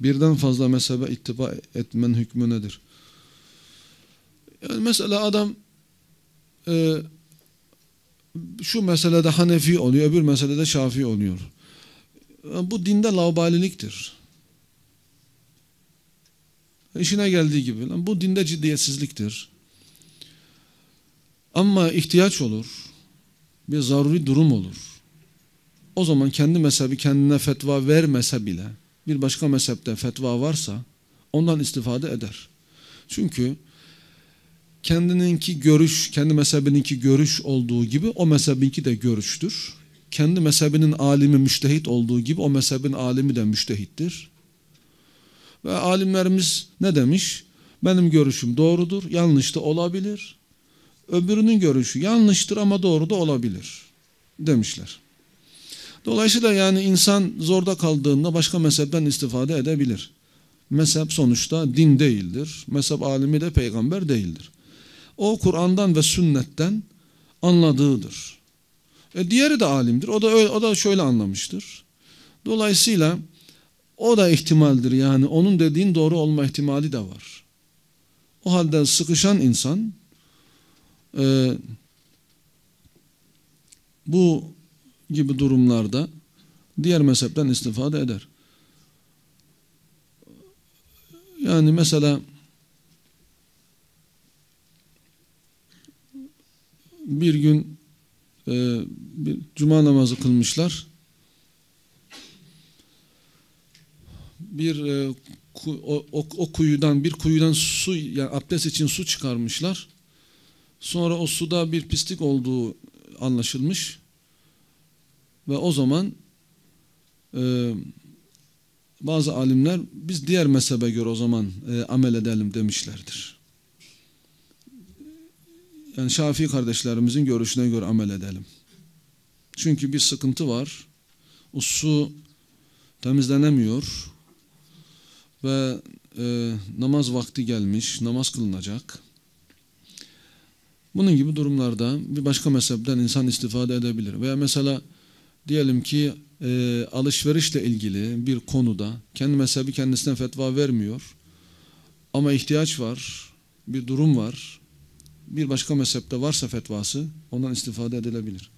birden fazla mezhebe ittiba etmen hükmü nedir? Yani mesela adam e, şu meselede Hanefi oluyor, öbür meselede Şafii oluyor. Bu dinde laubaliliktir. İşine geldiği gibi. Bu dinde ciddiyetsizliktir. Ama ihtiyaç olur. Bir zaruri durum olur. O zaman kendi mezhebi kendine fetva vermese bile bir başka mezhepte fetva varsa ondan istifade eder. Çünkü kendininki görüş, kendi mezhebininki görüş olduğu gibi o mezhebinki de görüştür. Kendi mezhebinin alimi müştehit olduğu gibi o mezhebin alimi de müştehittir. Ve alimlerimiz ne demiş? Benim görüşüm doğrudur, yanlış da olabilir. Öbürünün görüşü yanlıştır ama doğru da olabilir demişler. Dolayısıyla yani insan zorda kaldığında başka mezhepten istifade edebilir. Mezhep sonuçta din değildir. Mezhep alimi de peygamber değildir. O Kur'an'dan ve sünnetten anladığıdır. E diğeri de alimdir. O da öyle, o da şöyle anlamıştır. Dolayısıyla o da ihtimaldir yani onun dediğin doğru olma ihtimali de var. O halde sıkışan insan e, bu gibi durumlarda diğer mezhepten istifade eder. Yani mesela bir gün e, bir cuma namazı kılmışlar. Bir e, ku, o, o, o kuyudan bir kuyudan su yani abdest için su çıkarmışlar. Sonra o suda bir pislik olduğu anlaşılmış. Ve o zaman e, bazı alimler biz diğer mezhebe göre o zaman e, amel edelim demişlerdir. Yani Şafii kardeşlerimizin görüşüne göre amel edelim. Çünkü bir sıkıntı var. O su temizlenemiyor ve e, namaz vakti gelmiş, namaz kılınacak. Bunun gibi durumlarda bir başka mezhepten insan istifade edebilir. Veya mesela diyelim ki e, alışverişle ilgili bir konuda kendi mezhebi kendisine fetva vermiyor ama ihtiyaç var, bir durum var, bir başka mezhepte varsa fetvası ondan istifade edilebilir.